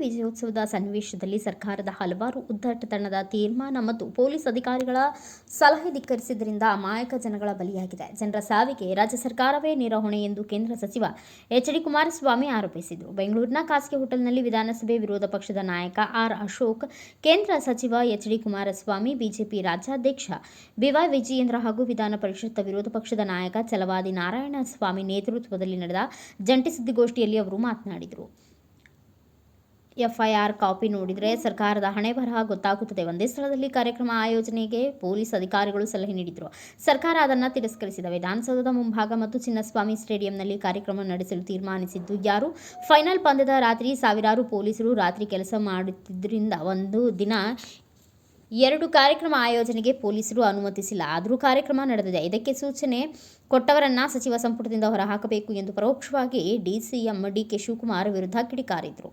ವಿಜಯೋತ್ಸವದ ಸನ್ನಿವೇಶದಲ್ಲಿ ಸರ್ಕಾರದ ಹಲವಾರು ಉದ್ದಟತನದ ತೀರ್ಮಾನ ಮತ್ತು ಪೊಲೀಸ್ ಅಧಿಕಾರಿಗಳ ಸಲಹೆ ಧಿಕ್ಕರಿಸಿದ್ದರಿಂದ ಅಮಾಯಕ ಜನಗಳ ಬಲಿಯಾಗಿದೆ. ಜನರ ಸಾವಿಗೆ ರಾಜ್ಯ ಸರ್ಕಾರವೇ ನೇರ ಹೊಣೆ ಎಂದು ಕೇಂದ್ರ ಸಚಿವ ಎಚ್ ಡಿ ಕುಮಾರಸ್ವಾಮಿ ಆರೋಪಿಸಿದರು. ಬೆಂಗಳೂರಿನ ಖಾಸಗಿ ಹೋಟೆಲ್ನಲ್ಲಿ ವಿಧಾನಸಭೆ ವಿರೋಧ ಪಕ್ಷದ ನಾಯಕ ಆರ್ ಅಶೋಕ್, ಕೇಂದ್ರ ಸಚಿವ ಎಚ್ ಡಿ ಕುಮಾರಸ್ವಾಮಿ, ಬಿಜೆಪಿ ರಾಜ್ಯಾಧ್ಯಕ್ಷ ಬಿವೈ ವಿಜಯೇಂದ್ರ ಹಾಗೂ ವಿಧಾನ ಪರಿಷತ್ ವಿರೋಧ ಪಕ್ಷದ ನಾಯಕ ಚಲವಾದಿ ನಾರಾಯಣಸ್ವಾಮಿ ನೇತೃತ್ವದಲ್ಲಿ ನಡೆದ ಜಂಟಿ ಸುದ್ದಿಗೋಷ್ಠಿಯಲ್ಲಿ ಅವರು ಮಾತನಾಡಿದರು. ಎಫ್ಐಆರ್ ಕಾಪಿ ನೋಡಿದರೆ ಸರ್ಕಾರದ ಹಣೆ ಬರಹ ಗೊತ್ತಾಗುತ್ತದೆ. ಒಂದೇ ಸ್ಥಳದಲ್ಲಿ ಕಾರ್ಯಕ್ರಮ ಆಯೋಜನೆಗೆ ಪೊಲೀಸ್ ಅಧಿಕಾರಿಗಳು ಸಲಹೆ ನೀಡಿದರು. ಸರ್ಕಾರ ಅದನ್ನು ತಿರಸ್ಕರಿಸಿದ. ವಿಧಾನಸೌಧದ ಮುಂಭಾಗ ಮತ್ತು ಚಿನ್ನಸ್ವಾಮಿ ಸ್ಟೇಡಿಯಂನಲ್ಲಿ ಕಾರ್ಯಕ್ರಮ ನಡೆಸಲು ತೀರ್ಮಾನಿಸಿದ್ದು ಯಾರು? ಫೈನಲ್ ಪಂದ್ಯದ ರಾತ್ರಿ ಸಾವಿರಾರು ಪೊಲೀಸರು ರಾತ್ರಿ ಕೆಲಸ ಮಾಡುತ್ತಿದ್ದರಿಂದ ಒಂದು ದಿನ ಎರಡು ಕಾರ್ಯಕ್ರಮ ಆಯೋಜನೆಗೆ ಪೊಲೀಸರು ಅನುಮತಿಸಿಲ್ಲ. ಆದರೂ ಕಾರ್ಯಕ್ರಮ ನಡೆದಿದೆ. ಇದಕ್ಕೆ ಸೂಚನೆ ಕೊಟ್ಟವರನ್ನ ಸಚಿವ ಸಂಪುಟದಿಂದ ಹೊರಹಾಕಬೇಕು ಎಂದು ಪರೋಕ್ಷವಾಗಿ ಡಿಸಿಎಂ ಡಿಕೆ ಶಿವಕುಮಾರ್ ವಿರುದ್ಧ ಕಿಡಿಕಾರಿದರು.